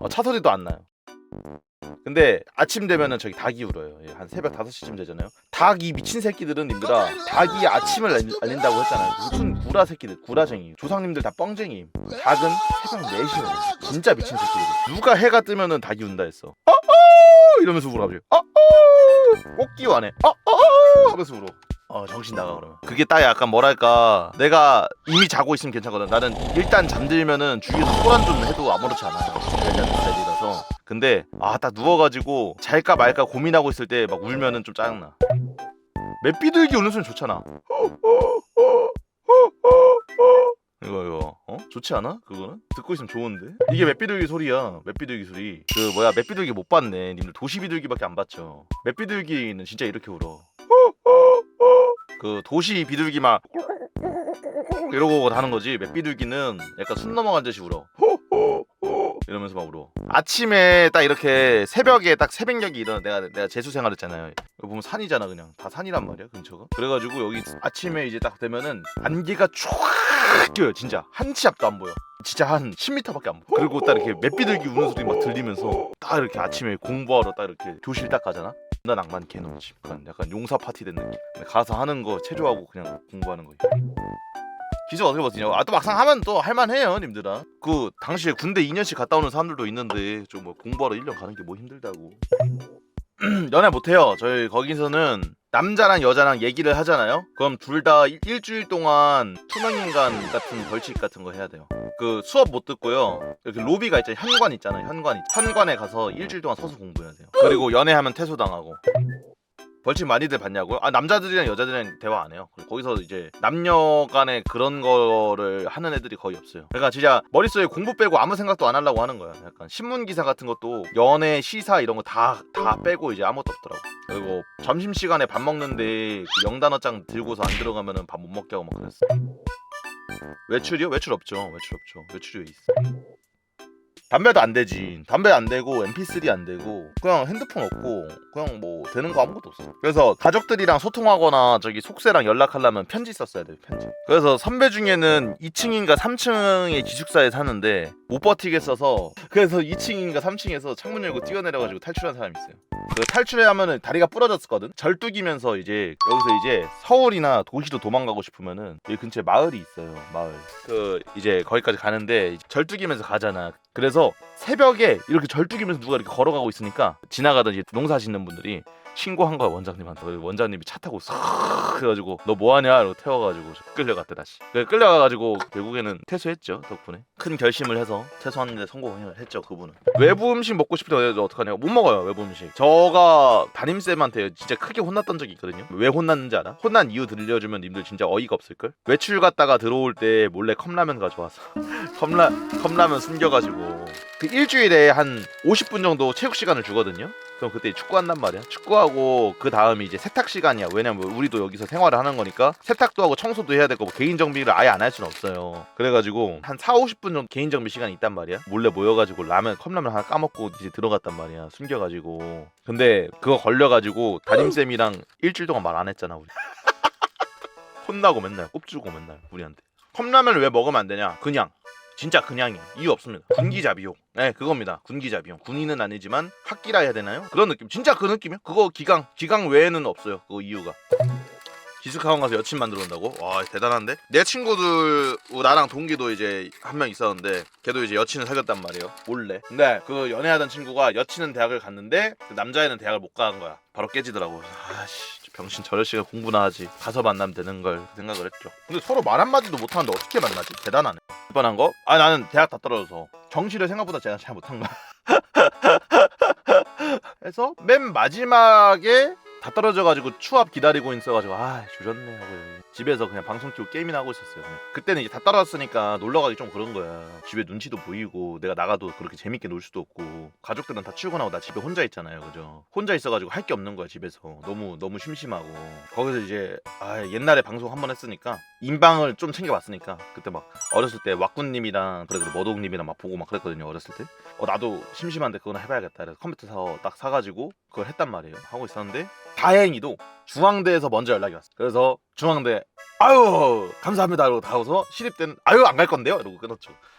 어, 차 소리도 안 나요. 근데 아침 되면은 저기 닭이 울어요. 예, 한 새벽 5시쯤 되잖아요. 닭 이 미친 새끼들은 님들아 닭이 아침을 알린, 알린다고 했잖아요. 무슨 구라 새끼들, 구라쟁이. 조상님들 다 뻥쟁이. 닭은 새벽 4시에 울어. 진짜 미친 새끼들. 누가 해가 뜨면은 닭이 운다 했어. 어, 어! 이러면서 울어 갑자기. 어, 어! 꼭끼 안에. 어, 어! 하면서 울어. 어 정신 나가 그러면. 그게 딱 약간 뭐랄까 내가 이미 자고 있으면 괜찮거든. 나는 일단 잠들면은 주위에서 소란 좀 해도 아무렇지 않아요. 일단 스타일이라서. 근데 아 딱 누워가지고 잘까 말까 고민하고 있을 때 막 울면은 좀 짜증나. 맵비둘기 우는 소리 좋잖아. 이거 이거. 어? 좋지 않아? 그거는? 듣고 있으면 좋은데? 이게 맵비둘기 소리야. 맵비둘기 소리. 그 뭐야 맵비둘기 못 봤네. 님들 도시비둘기밖에 안 봤죠. 맵비둘기는 진짜 이렇게 울어 그 도시 비둘기 막 이러고 하는 거지. 맵비둘기는 약간 숨 넘어간 듯이 울어. 이러면서 막 울어. 아침에 딱 이렇게 새벽에 딱 새벽녘이 일어나. 내가 내가 재수 생활했잖아요. 여기 보면 산이잖아 그냥. 다 산이란 말이야 근처가. 그래가지고 여기 아침에 이제 딱 되면은 안개가 쫙 껴요 진짜. 한 치 앞도 안 보여. 진짜 한 10m밖에 안 보여. 그리고 딱 이렇게 맵비둘기 우는 소리 막 들리면서 딱 이렇게 아침에 공부하러 딱 이렇게 교실 딱 가잖아 나 낭만 개놈지 약간, 용사 파티 된 느낌. 가서 하는 거 체조하고 그냥 공부하는 거. 기적 어떻게 버티냐고. 아 또 막상 하면 또 할만해요 님들아. 그 당시에 군대 2년씩 갔다 오는 사람들도 있는데 좀 뭐 공부하러 1년 가는 게 뭐 힘들다고. 연애 못해요. 저희 거기서는 남자랑 여자랑 얘기를 하잖아요? 그럼 둘 다 일주일 동안 투명인간 같은 벌칙 같은 거 해야 돼요. 그 수업 못 듣고요. 이렇게 로비가 있잖아요. 현관 있잖아요. 현관 현관에 가서 일주일 동안 서서 공부해야 돼요. 그리고 연애하면 퇴소당하고 벌칙 많이들 받냐고요? 아 남자들이랑 여자들이랑 대화 안 해요. 거기서 이제 남녀 간에 그런 거를 하는 애들이 거의 없어요. 그러니까 진짜 머릿속에 공부 빼고 아무 생각도 안 하려고 하는 거야. 약간 신문 기사 같은 것도 연애 시사 이런 거 다다 빼고 이제 아무것도 없더라고. 그리고 점심 시간에 밥 먹는데 그 영단어장 들고서 안 들어가면은 밥 못 먹게 하고 막 그랬어. 외출이요? 외출 없죠. 외출 없죠. 외출이 왜 있어? 담배도 안 되지. 담배 안 되고 MP3 안 되고 그냥 핸드폰 없고 그냥 뭐 되는 거 아무것도 없어. 그래서 가족들이랑 소통하거나 저기 속세랑 연락하려면 편지 썼어야 돼. 편지. 그래서 선배 중에는 2층인가 3층의 기숙사에 사는데 못 버티겠어서 그래서 2층인가 3층에서 창문 열고 뛰어내려가지고 탈출한 사람이 있어요. 그 탈출하면은 다리가 부러졌었거든. 절뚝이면서 이제 여기서 이제 서울이나 도시로 도망가고 싶으면은 여기 근처에 마을이 있어요. 마을. 그 이제 거기까지 가는데 절뚝이면서 가잖아. 그래서 새벽에 이렇게 절뚝이면서 누가 이렇게 걸어가고 있으니까 지나가던 농사 짓는 분들이 신고한 거야 원장님한테. 원장님이 차 타고 싹 해가지고 너 뭐하냐? 이러고 태워가지고 끌려갔대 다시. 그래 끌려가가지고 결국에는 퇴소했죠 덕분에. 큰 결심을 해서 퇴소하는데 성공을 했죠 그분은. 외부 음식 먹고 때 어떡하냐고. 못 먹어요 외부 음식. 저가 담임쌤한테 진짜 크게 혼났던 적이 있거든요. 왜 혼났는지 알아? 혼난 이유 들려주면 님들 진짜 어이가 없을걸? 외출 갔다가 들어올 때 몰래 컵라면 가져와서. 컵라, 컵라면 숨겨가지고. 그 일주일에 한 50분 정도 체육 시간을 주거든요. 그럼 그때 축구 한단 말이야. 축구하고 그 다음이 이제 세탁 시간이야. 왜냐면 우리도 여기서 생활을 하는 거니까 세탁도 하고 청소도 해야 되고 뭐 개인 정비를 아예 안 할 수는 없어요. 그래가지고 한 4, 50분 정도 개인 정비 시간이 있단 말이야. 몰래 모여가지고 라면 컵라면 하나 까먹고 이제 들어갔단 말이야. 숨겨가지고. 근데 그거 걸려가지고 담임 쌤이랑 일주일 동안 말 안 했잖아 우리. 혼나고 맨날 꼽주고 맨날 우리한테. 컵라면을 왜 먹으면 안 되냐? 그냥 진짜 그냥이야. 이유 없습니다. 군기자 비용. 네, 그겁니다. 군기자 비용. 군인은 아니지만 학기라 해야 되나요? 그런 느낌. 진짜 그 느낌이요. 그거 기강. 기강 외에는 없어요. 그거 이유가. 기숙학원 가서 여친 만들어 온다고? 와 대단한데? 내 친구들 나랑 동기도 이제 한 명 있었는데 걔도 이제 여친을 사귀었단 말이에요 몰래 근데 그 연애하던 친구가 여친은 대학을 갔는데 그 남자애는 대학을 못 간 거야 바로 깨지더라고 아씨 병신 저럴 시간 공부나 하지. 가서 만나면 되는 걸 생각을 했죠. 근데 서로 말 한마디도 못하는데 어떻게 만나지? 대단하네. 뻔한 거? 아 나는 대학 다 떨어져서. 정시를 생각보다 제가 잘 못한 거야. 해서 맨 마지막에 다 떨어져가지고 추합 기다리고 있어가지고 아 조졌네 하고 집에서 그냥 방송 키고 게임이나 하고 있었어요. 그냥. 그때는 이제 다 떨어졌으니까 놀러 가기 좀 그런 거야. 집에 눈치도 보이고 내가 나가도 그렇게 재밌게 놀 수도 없고. 가족들은 다 출근하고 나 집에 혼자 있잖아요 그죠? 혼자 있어가지고 할 게 없는 거야 집에서. 너무 너무 심심하고. 거기서 이제 아 옛날에 방송 한 번 했으니까 인방을 좀 챙겨봤으니까 그때 막 어렸을 때 왁구님이랑 그래도 머독님이랑 막 보고 막 그랬거든요 어렸을 때. 어 나도 심심한데 그거나 해봐야겠다. 그래서 컴퓨터 사서 딱 사가지고 그걸 했단 말이에요. 하고 있었는데 다행히도 중앙대에서 먼저 연락이 왔어 그래서 중앙대 아유 감사합니다. 이러고 다가서 시립 때는 아유 안 갈 건데요. 이러고 끊었죠